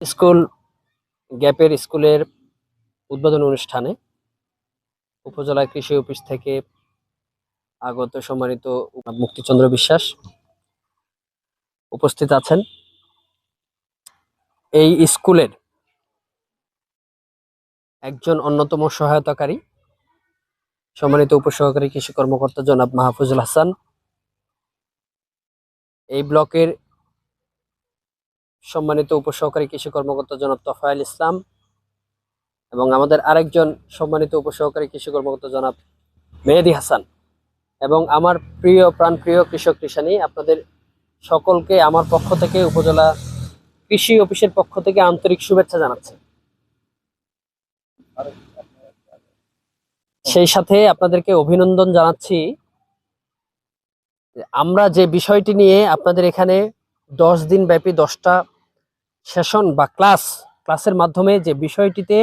School গ্যাপের স্কুলের উদ্বোধন অনুষ্ঠানে উপজেলা কৃষি অফিস থেকে আগত সম্মানিত মুক্তিচন্দ্র বিশ্বাস উপস্থিত আছেন। এই স্কুলের একজন অন্যতম সহায়তাকারী সম্মানিত উপসহকারী কৃষি কর্মকর্তা জনাব মাহফুজুল হাসান। এই ব্লকের সম্মানিত উপসহকারী কৃষি কর্মকর্তা জনাব তফায়েল ইসলাম এবং আমাদের আরেকজন সম্মানিত উপসহকারী কৃষি কর্মকর্তা জনাব মেহেদি হাসান এবং আমার প্রিয়, প্রাণপ্রিয় কৃষক কৃষানি, আপনাদের সকলকে আমার পক্ষ থেকে, উপজেলা কৃষি অফিসের পক্ষ থেকে আন্তরিক শুভেচ্ছা জানাচ্ছি। সেই সাথে আপনাদেরকে অভিনন্দন জানাচ্ছি আমরা যে বিষয়টি নিয়ে আপনাদের এখানে দশ দিন ব্যাপী দশটা সেশন বা ক্লাস, ক্লাসের মাধ্যমে যে বিষয়টিতে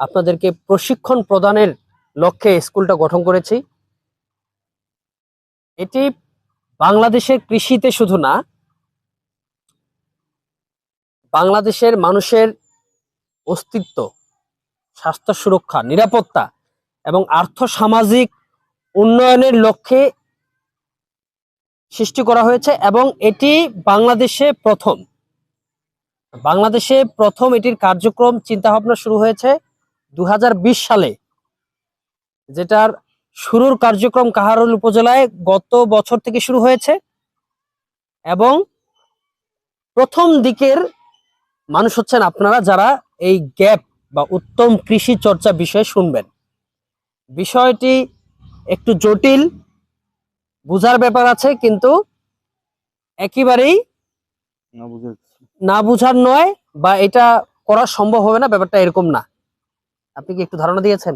আপনাদেরকে প্রশিক্ষণ প্রদানের লক্ষ্যে স্কুলটা গঠন করেছি। এটি বাংলাদেশের কৃষিতে শুধু না, বাংলাদেশের মানুষের অস্তিত্ব, স্বাস্থ্য সুরক্ষা, নিরাপত্তা এবং আর্থ সামাজিক উন্নয়নের লক্ষ্যে সৃষ্টি করা হয়েছে এবং এটি বাংলাদেশে প্রথম। বাংলাদেশে প্রথম এটির কার্যক্রম চিন্তা ভাবনা শুরু হয়েছে দু হাজার বিশ সালে, যেটার শুরুর কার্যক্রম কাহারুল উপজেলায় গত বছর থেকে শুরু হয়েছে এবং প্রথম দিকের মানুষ হচ্ছেন আপনারা যারা এই গ্যাপ বা উত্তম কৃষি চর্চা বিষয়ে শুনবেন। বিষয়টি একটু জটিল, বুঝার ব্যাপার আছে, কিন্তু একেবারেই না বুঝার নয় বা এটা করা সম্ভব হবে না, ব্যাপারটা এরকম না। আপনি কি একটু ধারণা দিয়েছেন?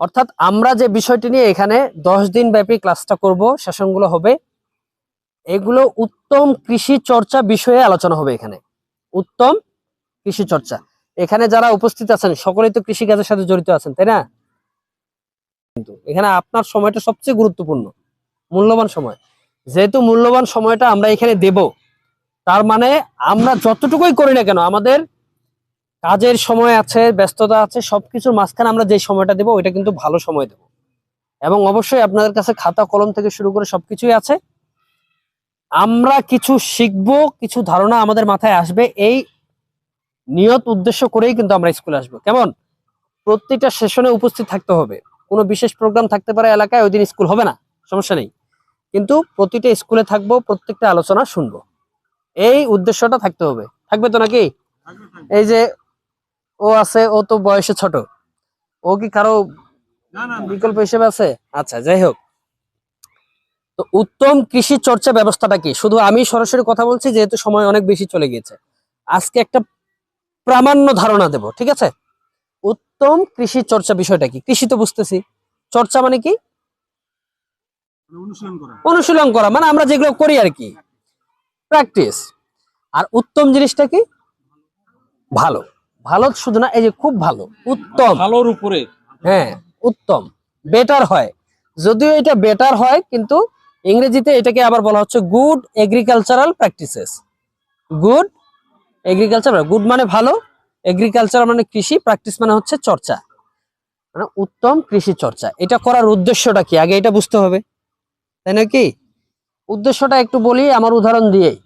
অর্থাৎ আমরা যে বিষয়টি নিয়ে এখানে দশ দিন ব্যাপী ক্লাসটা করব, সেশনগুলো হবে, এগুলো উত্তম কৃষি চর্চা বিষয়ে আলোচনা হবে এখানে। উত্তম কৃষি চর্চা। এখানে যারা উপস্থিত আছেন, সকলেই তো কৃষি কাজের সাথে জড়িত আছেন, তাই না? কিন্তু এখানে আপনার সময়টা সবচেয়ে গুরুত্বপূর্ণ, মূল্যবান সময়। যেহেতু মূল্যবান সময়টা আমরা এখানে দেব, তার মানে আমরা যতটুকুই করি না কেন, আমাদের কাজের সময় আছে, ব্যস্ততা আছে, সবকিছুর মাঝখানে আমরা যে সময়টা দেব, ওইটা কিন্তু ভালো সময় দেব। এবং অবশ্যই আপনাদের কাছে খাতা, কলম থেকে শুরু করে সবকিছুই আছে। আমরা কিছু শিখব, কিছু ধারণা আমাদের মাথায় আসবে, এই নিয়ত উদ্দেশ্য করেই কিন্তু আমরা স্কুলে আসব। কেমন? প্রত্যেকটা সেশনে উপস্থিত থাকতে হবে। কোনো বিশেষ প্রোগ্রাম থাকতে পারে এলাকায়, ওই দিন স্কুল হবে না, সমস্যা নেই। কিন্তু প্রতিটা স্কুলে থাকব প্রত্যেকটা আলোচনা শুনব। এই উদ্দেশ্যটা থাকতে হবে। থাকবে তো নাকি? এই যে ও আছে ও তো বয়সে ছোট। ও কি কারও বিকল্প হিসেবে আছে? আচ্ছা যাই হোক। তো উত্তম কৃষি চর্চা ব্যবস্থাটা কি? শুধু আমি সরাসরি কথা বলছি যেহেতু সময় অনেক বেশি চলে গিয়েছে। আজকে একটা প্রামাণ্য ধারণা দেব ঠিক আছে? উত্তম কৃষি চর্চা বিষয়টা কি? কৃষি তো বুঝতেছি। চর্চা মানে কি? অনুশীলন করা। মানে আমরা যেগুলো করি আর কি। প্র্যাকটিস আর উত্তম জিনিসটা কি? ভালো। ভালো শুধু না এই যে খুব ভালো। উত্তম। ভালোর উপরে। হ্যাঁ উত্তম। বেটার হয়। যদিও এটা বেটার হয় কিন্তু ইংরেজিতে এটাকে আবার বলা হচ্ছে good agricultural practices good agriculture good মানে ভালো এগ্রিকালচার মানে কৃষি প্র্যাকটিস মানে হচ্ছে চর্চা। মানে উত্তম কৃষি চর্চা। এটা করার উদ্দেশ্যটা কি? আগে এটা বুঝতে হবে। তাই না কি? উদ্দেশ্যটা একটু বলি, আমার উদাহরণ দিয়েই।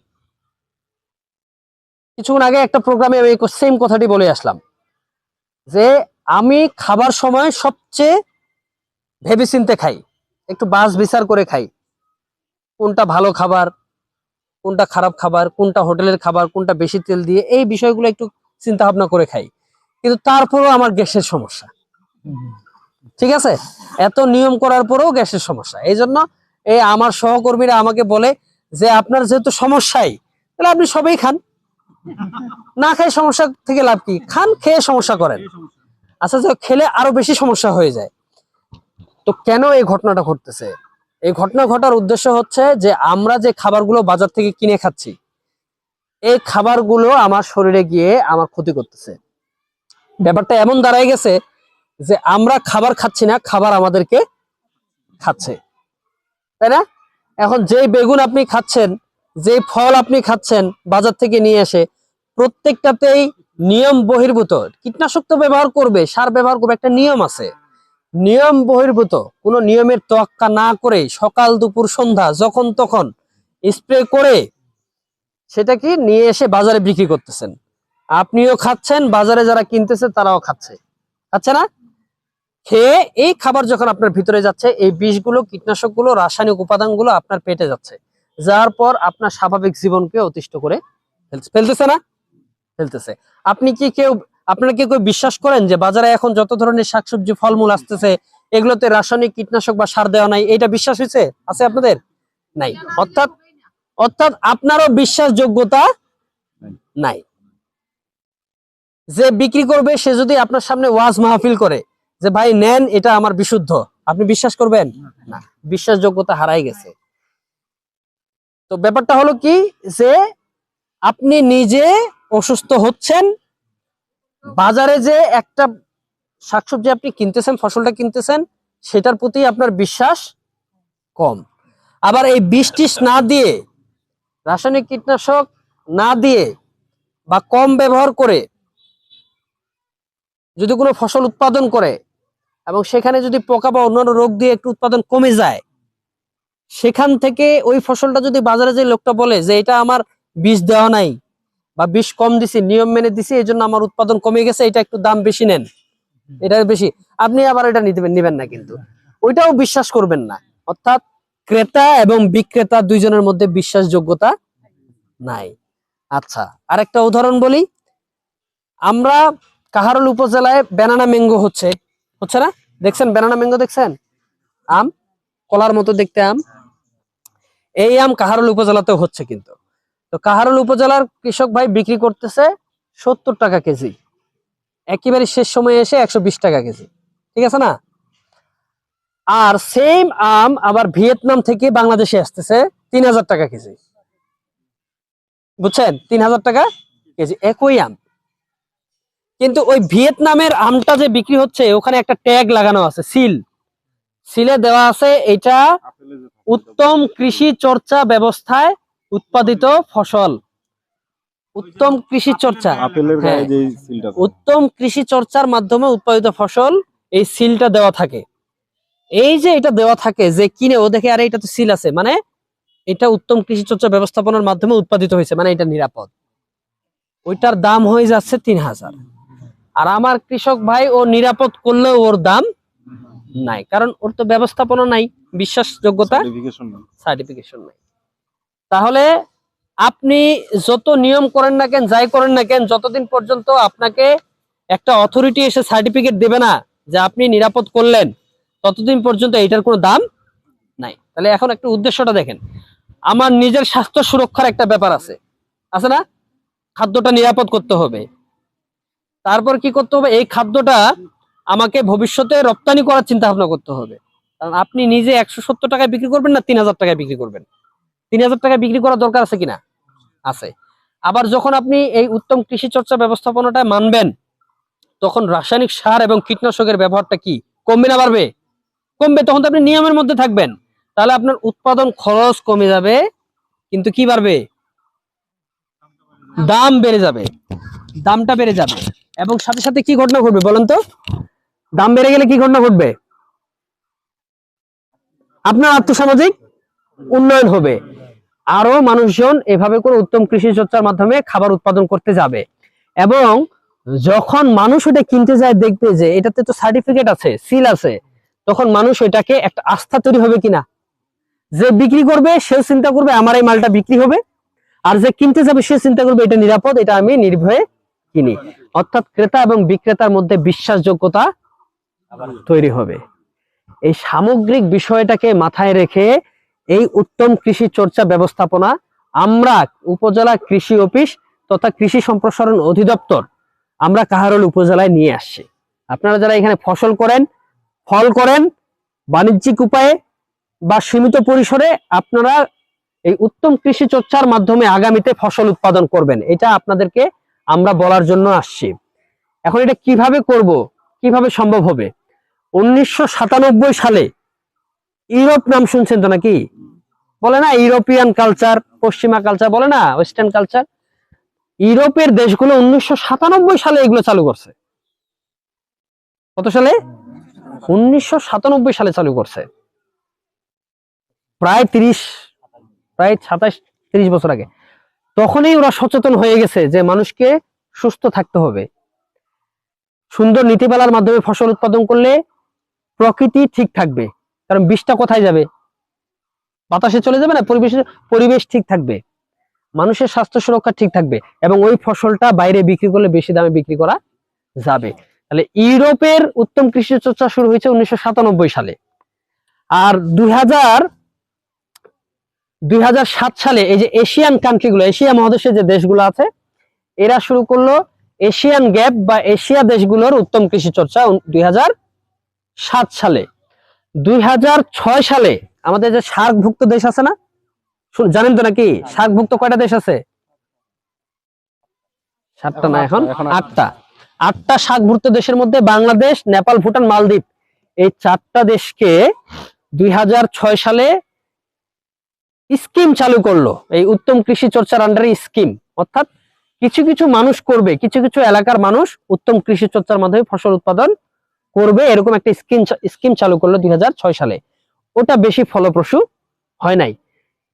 কিছুক্ষণ আগে একটা প্রোগ্রামে আমি সেম কথাটি বলে আসলাম, যে আমি খাবার সময় সবচেয়ে ভেবেচিন্তে খাই, একটু বাস বিচার করে খাই। কোনটা ভালো খাবার, কোনটা খারাপ খাবার, কোনটা হোটেলের খাবার, কোনটা বেশি তেল দিয়ে, এই বিষয়গুলো একটু চিন্তা ভাবনা করে খাই। কিন্তু তারপরেও আমার গ্যাসের সমস্যা। ঠিক আছে? এত নিয়ম করার পরেও গ্যাসের সমস্যা। এই জন্য এই আমার সহকর্মীরা আমাকে বলে যে আপনার যেহেতু সমস্যাই তাহলে আপনি সবাই খান। না খেয়ে সমস্যা থেকে লাভ কি? খান খেয়ে সমস্যা করেন। আচ্ছা যে খেলে আরও বেশি সমস্যা হয়ে যায়। তো কেন এই ঘটনাটা ঘটতেছে? এই ঘটনা ঘটার উদ্দেশ্য হচ্ছে যে আমরা যে খাবারগুলো বাজার থেকে কিনে খাচ্ছি এই খাবারগুলো আমার শরীরে গিয়ে আমার ক্ষতি করতেছে। ব্যাপারটা এমন দাঁড়ায় গেছে যে আমরা খাবার খাচ্ছি না খাবার আমাদেরকে খাচ্ছে। তাই না? এখন যেই বেগুন আপনি খাচ্ছেন যে ফল আপনি খাচ্ছেন, বাজার থেকে নিয়ে এসে প্রত্যেকটাতেই নিয়ম বহির্ভূত। কীটনাশক তো ব্যবহার করবে, সার ব্যবহার করবে, একটা নিয়ম আছে। নিয়ম বহির্ভূত, কোনো নিয়মের তোয়াক্কা না করে সকাল, দুপুর, সন্ধ্যা, যখন তখন স্প্রে করে সেটা কি নিয়ে এসে বাজারে বিক্রি করতেছেন। আপনিও খাচ্ছেন, বাজারে যারা কিনতেছে তারাও খাচ্ছে। খাচ্ছে না? খেয়ে এই খাবার যখন আপনার ভিতরে যাচ্ছে এই বিষগুলো কীটনাশকগুলো রাসায়নিক উপাদানগুলো আপনার পেটে যাচ্ছে যার পর আপনার স্বাভাবিক জীবনকে অতিষ্ঠ করে ফেলতেছে না? ফেলতেছে। আপনি কি কেউ আপনারা কি কেউ বিশ্বাস করেন যে বাজারে এখন যত ধরনের শাকসবজি ফলমূল আসতেছে এগুলোতে রাসায়নিক কীটনাশক বা সার দেওয়া নাই এটা বিশ্বাস হয়েছে? আছে আপনাদের? নাই। অর্থাৎ অর্থাৎ আপনারও বিশ্বাসযোগ্যতা নাই। যে বিক্রি করবে সে যদি আপনার সামনে ওয়াজ মাহফিল করে যে, ভাই, নেন, এটা আমার বিশুদ্ধ। আপনি বিশ্বাস করবেন? না, বিশ্বাসযোগ্যতা হারাই গেছে। তো ব্যাপারটা হলো কি যে, আপনি নিজে অসুস্থ হচ্ছেন, বাজারে যে একটা শাকসবজি আপনি কিনতেছেন, ফসলটা কিনতেছেন, সেটার প্রতি আপনার বিশ্বাস কম। আবার এই বিষ না দিয়ে, রাসায়নিক কীটনাশক না দিয়ে বা কম ব্যবহার করে যদি কোনো ফসল উৎপাদন করে এবং সেখানে যদি পোকা বা অন্যান্য রোগ দিয়ে একটু উৎপাদন কমে যায়, সেখান থেকে ওই ফসলটা যদি বাজারে যে লোকটা বলে যে এটা আমার বিষ দেওয়া নাই বা বিষ কম দিছি, নিয়ম মেনে দিছি এই জন্য আমার উৎপাদন কমে গেছে, এটা একটু দাম বেশি নেন। এটা বেশি। আপনি আবার এটা নিতে নিবেন না কিন্তু। ওইটাও বিশ্বাস করবেন না। অর্থাৎ ক্রেতা এবং বিক্রেতা দুইজনের মধ্যে বিশ্বাসযোগ্যতা নাই। আচ্ছা আরেকটা উদাহরণ বলি। আমরা কাহারল উপজেলায় ব্যানানা ম্যাঙ্গো হচ্ছে। হচ্ছে না? দেখছেন? ব্যানানা ম্যাঙ্গো দেখছেন? আম? কলার মতো দেখতে আম। এই আম কাহারল উপজেলাতেও হচ্ছে কিন্তু। তো কাহারল উপজেলার কৃষক ভাই বিক্রি করতেছে সত্তর টাকা কেজি। একেবারে শেষ সময়ে এসে একশো বিশ টাকা কেজি। ঠিক আছে না? আর সেম আম আবার ভিয়েতনাম থেকে বাংলাদেশে আসতেছে তিন হাজার টাকা কেজি। বুঝছেন? তিন হাজার টাকা কেজি। একই আম। কিন্তু ওই ভিয়েতনামের আমটা যে বিক্রি হচ্ছে ওখানে একটা ট্যাগ লাগানো আছে সিল। সিলে দেওয়া আছে এটা উত্তম কৃষি চর্চা ব্যবস্থায় উৎপাদিত ফসল। উত্তম কৃষি চর্চা। হ্যাঁ। উত্তম কৃষি চর্চার মাধ্যমে উৎপাদিত ফসল এই সিলটা দেওয়া থাকে। এই যে এটা দেওয়া থাকে যে কিনে ও দেখে আরে এটা তো সিল আছে মানে এটা উত্তম কৃষি চর্চা ব্যবস্থাপনার মাধ্যমে উৎপাদিত হয়েছে মানে এটা নিরাপদ। ওইটার দাম হয়ে যাচ্ছে তিন হাজার। আর আমার কৃষক ভাই ও নিরাপদ করলেও ওর দাম নাই। কারণ ওর তো ব্যবস্থাপনা নাই বিশ্বাসযোগ্যতা সার্টিফিকেশন সার্টিফিকেশন নাই। তাহলে আপনি যত নিয়ম করেন না কেন যাই করেন না কেন যতদিন পর্যন্ত আপনাকে একটা অথরিটি এসে সার্টিফিকেট দেবে না যে আপনি নিরাপদ করলেন ততদিন পর্যন্ত এটার কোনো দাম নাই। তাহলে এখন একটু উদ্দেশ্যটা দেখেন। আমার নিজের স্বাস্থ্য সুরক্ষার একটা ব্যাপার আছে। আছে না? খাদ্যটা নিরাপদ করতে হবে। তারপর কি করতে হবে? এই খাদ্যটা আমাকে ভবিষ্যতে রপ্তানি করার চিন্তা ভাবনা করতে হবে। কারণ আপনি নিজে একশো সত্তর টাকায় বিক্রি করবেন না, তিন হাজার টাকায় বিক্রি করবেন। তিন হাজার টাকায় বিক্রি করার দরকার আছে কিনা? আছে। আবার যখন আপনি এই উত্তম কৃষি চর্চা ব্যবস্থাপনাটা মানবেন, তখন রাসায়নিক সার এবং কীটনাশকের ব্যবহারটা কি? কমবে না বাড়বে? কমবে। তখন তো আপনি নিয়মের মধ্যে থাকবেন। তাহলে আপনার উৎপাদন খরচ কমে যাবে, কিন্তু কি বাড়বে? দাম বেড়ে যাবে। দামটা বেড়ে যাবে। এবং সাথে সাথে কি ঘটনা ঘটবে বলেন তো? দাম বেড়ে গেলে কি ঘটনা ঘটবে? আপনার আর্থসামাজিক উন্নয়ন হবে। আরও মানুষজন এভাবে করে উত্তম কৃষি চর্চার মাধ্যমে খাবার উৎপাদন করতে যাবে। এবং যখন মানুষ ওটা কিনতে যায়, দেখবে যে এটাতে তো সার্টিফিকেট আছে সিল আছে, তখন মানুষ এটাকে একটা আস্থা তৈরি হবে কিনা? যে বিক্রি করবে সে চিন্তা করবে, আমার এই মালটা বিক্রি হবে। আর যে কিনতে যাবে সে চিন্তা করবে, এটা নিরাপদ, এটা আমি নির্ভয়ে কিনি। অর্থাৎ ক্রেতা এবং বিক্রেতার মধ্যে বিশ্বাসযোগ্যতা তৈরি হবে। এই সামগ্রিক বিষয়টাকে মাথায় রেখে এই উত্তম কৃষি চর্চা ব্যবস্থাপনা আমরা উপজেলা কৃষি অফিস তথা কৃষি সম্প্রসারণ অধিদপ্তর আমরা কাহারল উপজেলায় নিয়ে আসছি। আপনারা যারা এখানে ফসল করেন ফল করেন বাণিজ্যিক উপায়ে বা সীমিত পরিসরে আপনারা এই উত্তম কৃষি চর্চার মাধ্যমে আগামীতে ফসল উৎপাদন করবেন। এটা আপনাদেরকে আমরা বলার জন্য আসছি। এখন এটা কীভাবে করব, কীভাবে সম্ভব হবে? উনিশশো সাতানব্বই সালে ইউরোপ নাম শুনছেন তো নাকি? বলে না, ইউরোপিয়ান কালচার, পশ্চিমা কালচার, বলে না, ওয়েস্টার্ন কালচার? ইউরোপের দেশগুলো উনিশশো সাতানব্বই সালে এগুলো চালু করছে। কত সালে? উনিশশো সাতানব্বই সালে চালু করছে। প্রায় তিরিশ, প্রায় সাতাশ তিরিশ বছর আগে। তখনই ওরা সচেতন হয়ে গেছে যে মানুষকে সুস্থ থাকতে হবে। সুন্দর নীতিমালার মাধ্যমে ফসল উৎপাদন করলে প্রকৃতি ঠিক থাকবে। কারণ বিষটা কোথায় যাবে? বাতাসে চলে যাবে না? পরিবেশে, পরিবেশ ঠিক থাকবে। মানুষের স্বাস্থ্য সুরক্ষা ঠিক থাকবে এবং ওই ফসলটা বাইরে বিক্রি করলে বেশি দামে বিক্রি করা যাবে। তাহলে ইউরোপের উত্তম কৃষি চর্চা শুরু হয়েছে উনিশশো সাতানব্বই সালে। আর দুই হাজার দুই হাজার সাত সালে এই যে এশিয়ান কান্ট্রিগুলো এশিয়া মহাদেশের যে দেশগুলো আছে এরা শুরু করল এশিয়ান গ্যাপ বা এশিয়া দেশগুলোর উত্তম কৃষি চর্চা দুই সাত সালে। দুই হাজার ছয় সালে আমাদের যে সার্কভুক্ত দেশ আছে না জানেন তো নাকি? সার্কভুক্ত কয়টা দেশ আছে? সাতটা না এখন? এখন আটটা। আটটা সার্কভুক্ত দেশের মধ্যে বাংলাদেশ নেপাল ভুটান মালদ্বীপ। এই চারটা দেশকে দুই হাজার ছয় সালে স্কিম চালু করল, এই উত্তম কৃষি চর্চার আন্ডারে স্কিম। অর্থাৎ কিছু কিছু মানুষ করবে, কিছু কিছু এলাকার মানুষ উত্তম কৃষি চর্চার মাধ্যমে ফসল উৎপাদন করবে, এরকম একটা স্কিম স্কিম চালু করল দুই হাজার ছয় সালে। ওটা বেশি ফলপ্রসূ হয় নাই।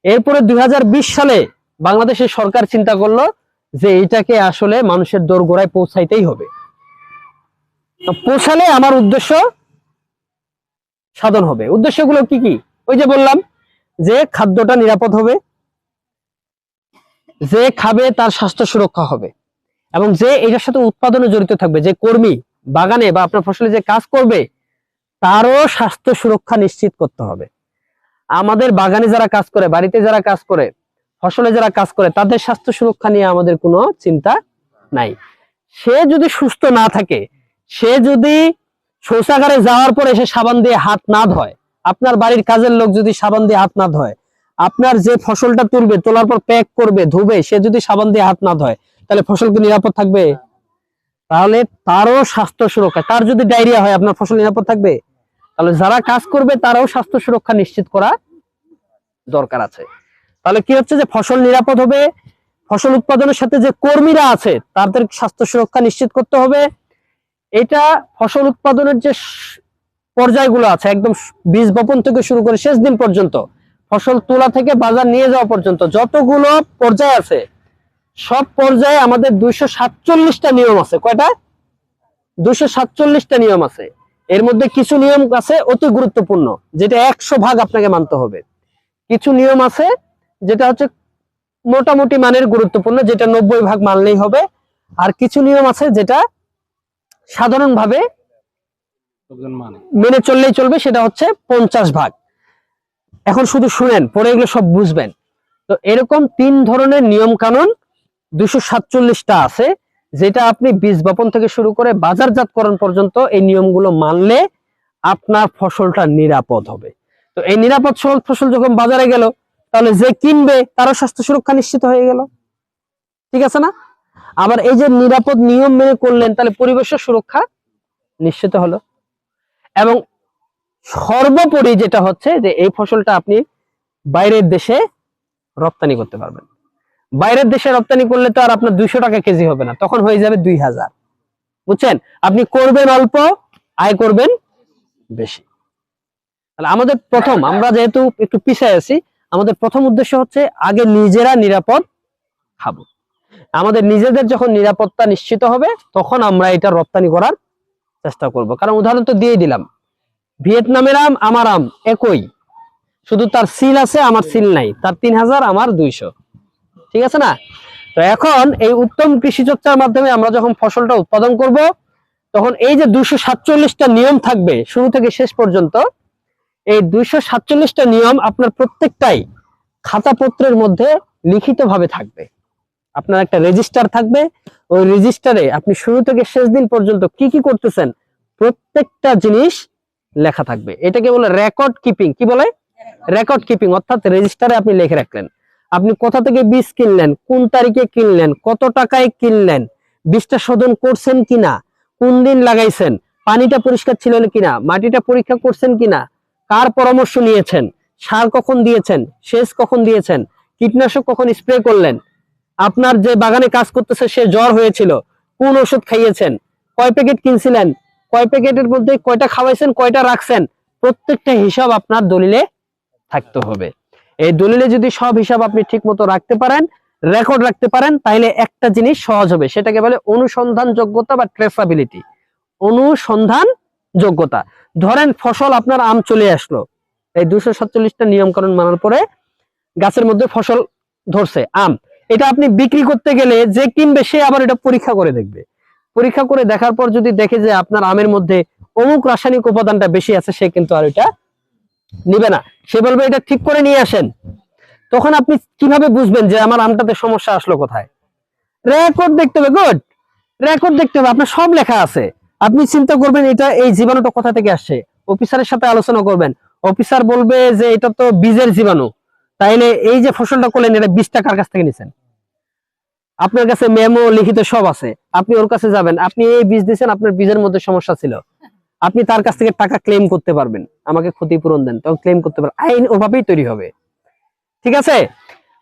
এরপরে দুই হাজার বিশ সালে বাংলাদেশের সরকার চিন্তা করল যে এটাকে আসলে মানুষের দোরগোড়ায় পৌঁছাইতেই হবে। পৌঁছালে আমার উদ্দেশ্য সাধন হবে। উদ্দেশ্যগুলো কি কি? ওই যে বললাম যে খাদ্যটা নিরাপদ হবে, যে খাবে তার স্বাস্থ্য সুরক্ষা হবে এবং যে এটার সাথে উৎপাদনে জড়িত থাকবে, যে কর্মী বাগানে বা আপনার ফসলে যে কাজ করবে, তারও স্বাস্থ্য সুরক্ষা নিশ্চিত করতে হবে। আমাদের বাগানে যারা কাজ করে, বাড়িতে যারা কাজ করে, ফসলে যারা কাজ করে, তাদের স্বাস্থ্য সুরক্ষা নিয়ে আমাদের কোনো চিন্তা নাই। সে যদি সুস্থ না থাকে, সে যদি শৌচাগারে যাওয়ার পরে সে সাবান দিয়ে হাত না ধয় আপনার বাড়ির কাজের লোক যদি সাবান দিয়ে হাত না ধয়, আপনার যে ফসলটা তুলবে, তোলার পর প্যাক করবে, ধুবে, সে যদি সাবান দিয়ে হাত না ধয়, তাহলে ফসল কি নিরাপদ থাকবে? তাহলে তারও স্বাস্থ্য সুরক্ষা, তার যদি ডায়রিয়া হয়, আপনার ফসল নিরাপদ থাকবে? তাহলে যারা কাজ করবে, তারাও স্বাস্থ্য সুরক্ষা নিশ্চিত করা দরকার আছে। তাহলে কি হচ্ছে যে, ফসল নিরাপদ হবে, ফসল উৎপাদনের সাথে যে কর্মীরা আছে, তাদের স্বাস্থ্য সুরক্ষা নিশ্চিত করতে হবে। এটা ফসল উৎপাদনের যে পর্যায়গুলো আছে। একদম বীজ বপন থেকে শুরু করে শেষ দিন পর্যন্ত, ফসল তোলা থেকে বাজার নিয়ে যাওয়া পর্যন্ত যতগুলো পর্যায় আছে, সব পর্যায়ে আমাদের দুইশো সাতচল্লিশটা নিয়ম আছে। কয়টা? দুইশো সাতচল্লিশটা নিয়ম আছে। এর মধ্যে কিছু নিয়ম আছে অতি গুরুত্বপূর্ণ, যেটা একশো ভাগ আপনাকে মানতে হবে। কিছু নিয়ম আছে যেটা হচ্ছে মোটামুটি মানের গুরুত্বপূর্ণ, যেটা নব্বই ভাগ মানলেই হবে। আর কিছু নিয়ম আছে যেটা সাধারণভাবে মানে। মেনে চললেই চলবে, সেটা হচ্ছে পঞ্চাশ ভাগ। এখন শুধু শুনেন, পরে এগুলো সব বুঝবেন। তো এরকম তিন ধরনের নিয়ম কানুন দুশো সাতচল্লিশটা আছে, যেটা আপনি বীজ বপন থেকে শুরু করে বাজারজাতকরণ পর্যন্ত এই নিয়মগুলো মানলে আপনার ফসলটা নিরাপদ হবে। তো এই নিরাপদ সল- ফসল যখন বাজারে গেল, তাহলে যে কিনবে, তারও স্বাস্থ্য সুরক্ষা নিশ্চিত হয়ে গেল। ঠিক আছে না? আবার এই যে নিরাপদ নিয়ম মেনে করলেন, তাহলে পরিবেশের সুরক্ষা নিশ্চিত হলো। এবং সর্বোপরি যেটা হচ্ছে যে এই ফসলটা আপনি বাইরের দেশে রপ্তানি করতে পারবেন। বাইরের দেশে রপ্তানি করলে তো আর আপনার দুইশো টাকা কেজি হবে না, তখন হয়ে যাবে দুই হাজার। বুঝছেন? আপনি করবেন অল্প, আয় করবেন বেশি। তাহলে আমাদের প্রথম, আমরা যেহেতু একটু পিছিয়ে আছি, আমাদের প্রথম উদ্দেশ্য হচ্ছে আগে নিজেরা নিরাপদ খাব। আমাদের নিজেদের যখন নিরাপত্তা নিশ্চিত হবে, তখন আমরা এটা রপ্তানি করার চেষ্টা করব। কারণ উদাহরণ তো দিয়ে দিলাম। ভিয়েতনামের আম, আমার আম একই। শুধু তার সিল আছে, আমার সিল নাই। তার তিন হাজার, আমার দুইশো। ঠিক আছে না? তো এখন এই উত্তম কৃষি চর্চার মাধ্যমে আমরা যখন ফসলটা উৎপাদন করব, তখন এই যে দুইশো সাতচল্লিশটা নিয়ম থাকবে, শুরু থেকে শেষ পর্যন্ত, এই দুইশো সাতচল্লিশটা নিয়ম আপনার প্রত্যেকটাই খাতাপত্রের মধ্যে লিখিতভাবে থাকবে। আপনার একটা রেজিস্টার থাকবে। ওই রেজিস্টারে আপনি শুরু থেকে শেষ দিন পর্যন্ত কি কি করতেছেন, প্রত্যেকটা জিনিস লেখা থাকবে। এটাকে বলে রেকর্ড কিপিং কি বলে? রেকর্ড কিপিং অর্থাৎ রেজিস্টারে আপনি লিখে রাখলেন। আপনি কোথা থেকে বীজ কিনলেন, কোন তারিখে কিনলেন, কত টাকায় কিনলেন, বীজটা শোধন করছেন কিনা, কোন দিন লাগাইছেন, পানিটা পরিষ্কার ছিল কিনা, মাটিটা পরীক্ষা করছেন কিনা, কার পরামর্শ নিয়েছেন, সার কখন দিয়েছেন, সেচ কখন দিয়েছেন, কীটনাশক কখন স্প্রে করলেন আপনার যে বাগানে কাজ করতেছে, সে জ্বর হয়েছিল। কোন ওষুধ খাইয়েছেন? কয় প্যাকেট কিনছিলেন? কয় প্যাকেটের মধ্যে কয়টা খাওয়াইছেন, কয়টা রাখছেন? প্রত্যেকটা হিসাব আপনার দলিলে থাকতে হবে। এই দলিলে যদি সব হিসাব আপনি ঠিক মতো রাখতে পারেন রেকর্ড রাখতে পারেন তাহলে একটা জিনিস সহজ হবে। সেটাকে বলে অনুসন্ধান যোগ্যতা বা ট্রেসাবিলিটি অনুসন্ধান যোগ্যতা ধরেন ফসল আপনার আম চলে আসলো। এই দুশো সাতচল্লিশটা নিয়ম কানুন মানার পরে গাছের মধ্যে ফসল ধরছে, আম। এটা আপনি বিক্রি করতে গেলে যে কিনবে সে আবার এটা পরীক্ষা করে দেখবে। পরীক্ষা করে দেখার পর যদি দেখে যে আপনার আমের মধ্যে অমুক রাসায়নিক উপাদানটা বেশি আছে, সে কিন্তু আর এটা নিবে না। সে বলবে, এটা ঠিক করে নিয়ে আসেন। তখন আপনি কীভাবে বুঝবেন যে আমার আমটাতে সমস্যা আসলো কোথায়? রেকর্ড দেখতে হবে গুড রেকর্ড দেখতে হবে, আপনার সব লেখা আছে। আপনি চিন্তা করবেন, এটা এই জীবাণুটা কোথা থেকে আসছে? অফিসারের সাথে আলোচনা করবেন। অফিসার বলবে যে, এটা তো বীজের জীবাণু। তাইলে এই যে ফসলটা করলেন, এটা বীজটা কার কাছ থেকে নিছেন? আপনার কাছে মেমো লিখিত সব আছে। আপনি ওর কাছে যাবেন। আপনি এই বীজ দিয়েছেন, আপনার বীজের মধ্যে সমস্যা ছিল। আপনি তার কাছ থেকে টাকা ক্লেম করতে পারবেন। আমাকে ক্ষতিপূরণ দেন, তখন ক্লেম করতে পারবেন। আইন ওভাবেই তৈরি হবে। ঠিক আছে?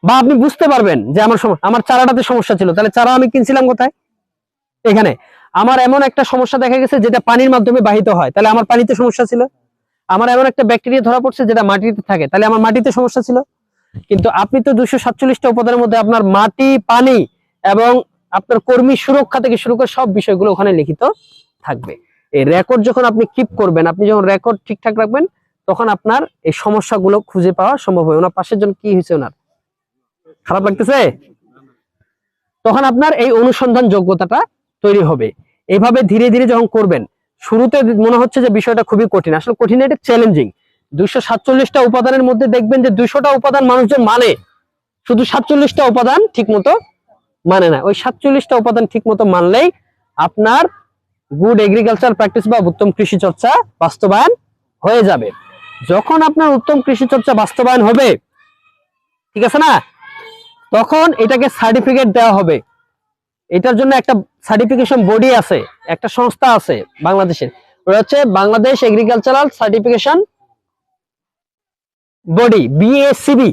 বা আপনি বুঝতে পারবেন যে আমার আমার চারাটাতে সমস্যা ছিল। তাহলে চারা আমি কিনছিলাম কোথায়? এখানে। আমার এমন একটা সমস্যা দেখা গেছে যেটা পানির মাধ্যমে বাহিত হয়। তাহলে আমার পানিতে সমস্যা ছিল? আমার এমন একটা ব্যাকটেরিয়া ধরা পড়ছে যেটা মাটিতে থাকে। তাহলে আমার মাটিতে সমস্যা ছিল? কিন্তু আপনি তো দুশো সাতচল্লিশটা উপাদানের মধ্যে আপনার মাটি, পানি এবং আপনার কর্মী সুরক্ষা থেকে শুরু করে সব বিষয়গুলো ওখানে লিখিত থাকবে। এই রেকর্ড যখন আপনি কিপ করবেন, আপনি যখন রেকর্ড ঠিকঠাক রাখবেন, তখন আপনার এই সমস্যাগুলো খুঁজে পাওয়া সম্ভব হয় ওনার পাশের জন কি হয়েছে ওনার? খারাপ লাগতেছে? তখন আপনার এই অনুসন্ধান যোগ্যতাটা তৈরি হবে। এইভাবে ধীরে ধীরে যখন করবেন, শুরুতে মনে হচ্ছে যে বিষয়টা খুবই কঠিন। আসলে কঠিন এটা চ্যালেঞ্জিং দুইশো সাতচল্লিশটা উপাদানের মধ্যে দেখবেন যে দুইশোটা উপাদান মানুষজন মানে। শুধু সাতচল্লিশটা উপাদান ঠিক মতো মানে না, ওই সাতচল্লিশটা উপাদান ঠিক মতো মানলেই আপনার গুড এগ্রিকালচার প্র্যাকটিস বা উত্তম কৃষি চর্চা বাস্তবায়ন হয়ে যাবে। যখন আপনার উত্তম কৃষি চর্চা বাস্তবায়ন হবে, ঠিক আছে না? তখন এটাকে সার্টিফিকেট দেওয়া হবে। এটার জন্য একটা সার্টিফিকেশন বডি আছে, একটা সংস্থা আছে বাংলাদেশের। ওটা হচ্ছে Bangladesh agricultural certification body BACB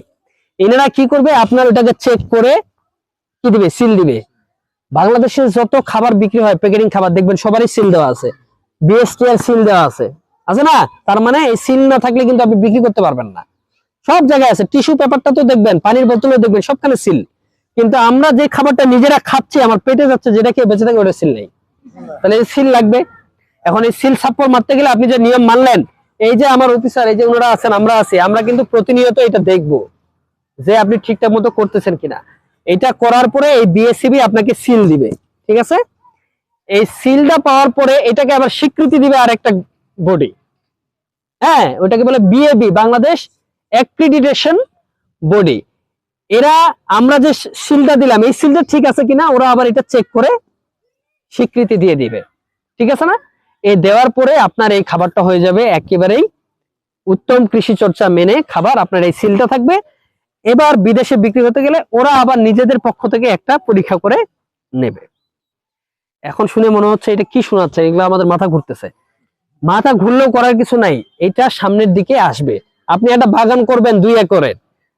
এনারা কি করবে? আপনার ওটাকে চেক করে কি দিবে? সিল দিবে। বাংলাদেশের যত খাবার বিক্রি হয় প্যাকেটিং খাবার, দেখবেন সবারই সিল দেওয়া আছে। বিএসটিআর সিল দেওয়া আছে। আছে না? তার মানে এই সিল না থাকলে কিন্তু আপনি বিক্রি করতে পারবেন না। সব জায়গায় আছে। টিস্যু পেপারটা তো দেখবেন, পানির বোতলও দেখবেন, সবখানে সিল কিন্তু আমরা যে খাবারটা নিজেরা খাচ্ছি, আমার পেটে যাচ্ছে, যেটা খেয়ে বেঁচে থাকে, ওটা সিল নেই। তাহলে এই সিল লাগবে। এখন এই সিল সাপ্পর মারতে গেলে আপনি যে নিয়ম মানলেন, এই যে আমার অফিসার, এই যে ওনারা আছেন, আমরা আছি, আমরা কিন্তু প্রতিনিয়ত এটা দেখব যে আপনি ঠিকঠাক মতো করতেছেন কিনা। এটা করার পরে এই বিএসসিবি আপনাকে সিল দিবে, ঠিক আছে? এই সিলটা পাওয়ার পরে এটাকে আবার স্বীকৃতি দিবে আর একটা বডি হ্যাঁ ওটাকে বলে বিএবি বাংলাদেশ অ্যাক্রিডিটেশন বডি এরা, আমরা যে সিলটা দিলাম, এই সিলটা ঠিক আছে কিনা, ওরা আবার এটা চেক করে স্বীকৃতি দিয়ে দিবে, ঠিক আছে না? এই দেওয়ার পরে আপনার এই খাবারটা হয়ে যাবে একেবারেই উত্তম কৃষি চর্চা মেনে খাবার, আপনার এই সিলটা থাকবে। এবার বিদেশে বিক্রি করতে গেলে ওরা আবার নিজেদের পক্ষ থেকে একটা পরীক্ষা করে নেবে। এখন শুনে মনে হচ্ছে এটা কি শোনাচ্ছে, এগুলো আমাদের মাথা ঘুরতেছে। মাথা ঘুরলেও করার কিছু নাই, এটা সামনের দিকে আসবে। আপনি একটা বাগান করবেন দুই একরের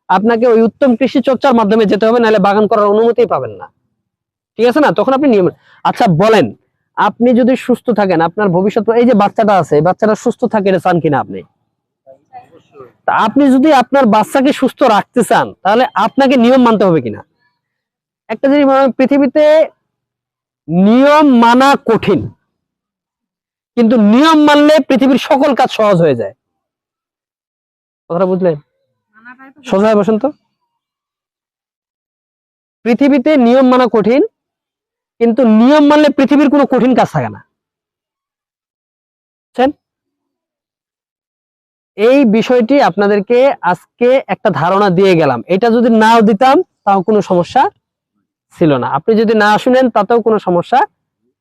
আপনাকে ওই উত্তম কৃষি চর্চার মাধ্যমে যেতে হবে, নাহলে বাগান করার অনুমতি পাবেন না। ঠিক আছে না? তখন আপনি নিয়ম আচ্ছা বলেন, আপনি যদি সুস্থ থাকেন, আপনার ভবিষ্যৎ এই যে বাচ্চাটা আছে, বাচ্চাটা সুস্থ থাকে এটা চান কিনা আপনি? তা আপনি যদি আপনার বাচ্চাকে সুস্থ রাখতে চান, তাহলে আপনাকে নিয়ম মানতে হবে কিনা? একটা জিনিস পৃথিবীতে নিয়ম মানা কঠিন। কিন্তু নিয়ম মানলে পৃথিবীর সকল কাজ সহজ হয়ে যায়। কথাটা বুঝলেন? সোজা হয়ে বসেন তো পৃথিবীতে নিয়ম মানা কঠিন, কিন্তু নিয়ম মানলে পৃথিবীর কোনো কঠিন কাজ থাকে না? এই বিষয়টি আপনাদেরকে আজকে একটা ধারণা দিয়ে গেলাম। এটা যদি নাও দিতাম, তাও কোনো সমস্যা ছিল না। আপনি যদি না শুনেন, তাতেও কোনো সমস্যা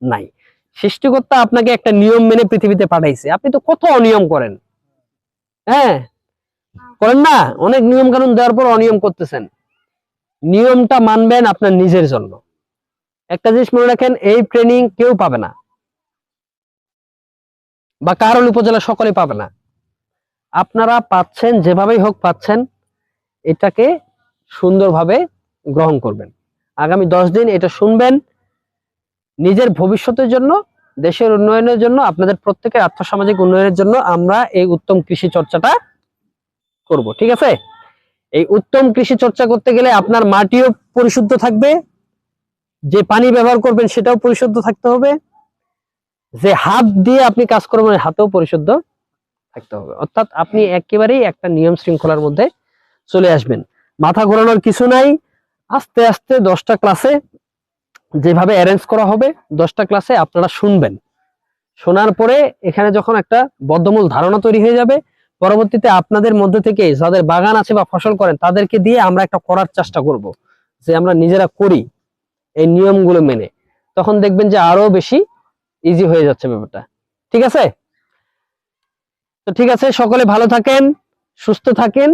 নাই। সৃষ্টিকর্তা আপনাকে একটা নিয়ম মেনে পৃথিবীতে পাঠাইছে। আপনি তো কত অনিয়ম করেন? হ্যাঁ? করেন না? অনেক নিয়ম কানুন দেওয়ার পর অনিয়ম করতেছেন। নিয়মটা মানবেন আপনার নিজের জন্য। একটা জিনিস মনে রাখেন, এই ট্রেনিং কেউ পাবে না। বা কারণ উপজেলা সকলে পাবে না। আপনারা পাচ্ছেন, যেভাবেই হোক পাচ্ছেন, এটাকে সুন্দরভাবে গ্রহণ করবেন। আগামী দশ দিন এটা শুনবেন। নিজের ভবিষ্যতের জন্য, দেশের উন্নয়নের জন্য, আপনাদের প্রত্যেকের আর্থসামাজিক উন্নয়নের জন্য আমরা এই উত্তম কৃষি চর্চাটা করব, ঠিক আছে? এই উত্তম কৃষি চর্চা করতে গেলে আপনার মাটিও পরিশুদ্ধ থাকবে, যে পানি ব্যবহার করবেন সেটাও পরিশুদ্ধ থাকতে হবে, যে হাত দিয়ে আপনি কাজ করবেন, হাতেও পরিশুদ্ধ থাকতে হবে। অর্থাৎ আপনি একেবারেই একটা নিয়ম শৃঙ্খলার মধ্যে চলে আসবেন। মাথা ঘোরানোর কিছু নাই। আস্তে আস্তে দশটা ক্লাসে যেভাবে অ্যারেঞ্জ করা হবে, দশটা ক্লাসে আপনারা শুনবেন। শোনার পরে এখানে যখন একটা বদ্ধমূল ধারণা তৈরি হয়ে যাবে, পরবর্তীতে আপনাদের মধ্যে থেকে যাদের বাগান আছে বা ফসল করেন, তাদেরকে দিয়ে আমরা একটা করার চেষ্টা করব, যে আমরা নিজেরা করি এই নিয়মগুলো মেনে। তখন দেখবেন যে আরও বেশি ইজি হয়ে যাচ্ছে ব্যাপারটা। ঠিক আছে? তো ঠিক আছে, সকলে ভালো থাকেন, সুস্থ থাকেন।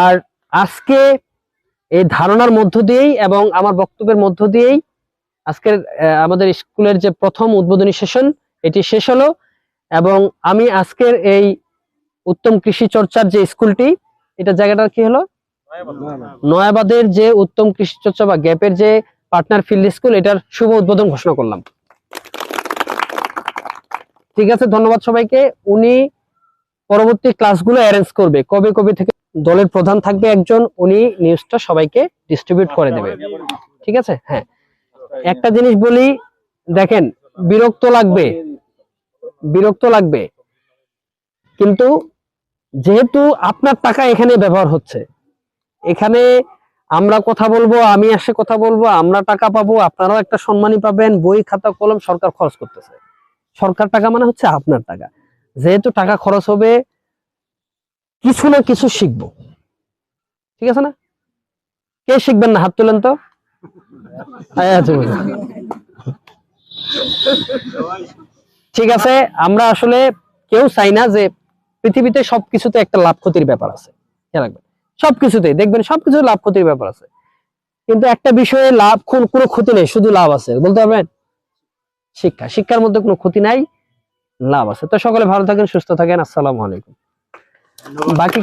আর আজকে এই ধারণার মধ্য দিয়েই এবং আমার বক্তব্যের মধ্য দিয়েই আজকের আমাদের স্কুলের যে প্রথম উদ্বোধনী সেশন, এটি শেষ হলো এবং আমি আজকের এই উত্তম কৃষি চর্চার যে স্কুলটি, এটা জায়গাটা কি হলো? নয়াবাদের যে উত্তম কৃষি চর্চা বা গ্যাপের যে পার্টনার ফিল্ড স্কুল, এটার শুভ উদ্বোধন ঘোষণা করলাম। ঠিক আছে, ধন্যবাদ সবাইকে। উনি পরবর্তী ক্লাসগুলো অ্যারেঞ্জ করবে। কবে কবে থেকে দলের প্রধান থাকবে একজন, উনি নিউজটা সবাইকে ডিস্ট্রিবিউট করে দেবে। ঠিক আছে? হ্যাঁ। একটা জিনিস বলি, দেখেন, বিরক্ত লাগবে। বিরক্ত লাগবে। কিন্তু যেহেতু আপনার টাকা এখানে ব্যবহার হচ্ছে, এখানে আমরা কথা বলব, আমি এসে কথা বলব, আমরা টাকা পাবো, আপনারাও একটা সম্মানী পাবেন, বই, খাতা, কলম সরকার খরচ করতেছে। সরকার টাকা মানে হচ্ছে আপনার টাকা। যেহেতু টাকা খরচ হবে, কিছু না কিছু শিখব। ঠিক আছে না? কে শিখবেন না? হাত তুলেন তো। ঠিক আছে, আমরা আসলে কেউ চাই না যে পৃথিবীতে সবকিছুতে একটা লাভ ক্ষতির ব্যাপার আছে। খেয়াল রাখবেন। দেখবেন সবকিছু লাভ ক্ষতির ব্যাপার আছে। কিন্তু একটা বিষয়ে লাভ কোনো ক্ষতি নেই, শুধু লাভ আছে। বলতে পারবেন? শিক্ষা। শিক্ষার মধ্যে কোনো ক্ষতি নাই। লাভ আছে। তো সকলে ভালো থাকেন সুস্থ থাকেন আসসালামু আলাইকুম। বাকি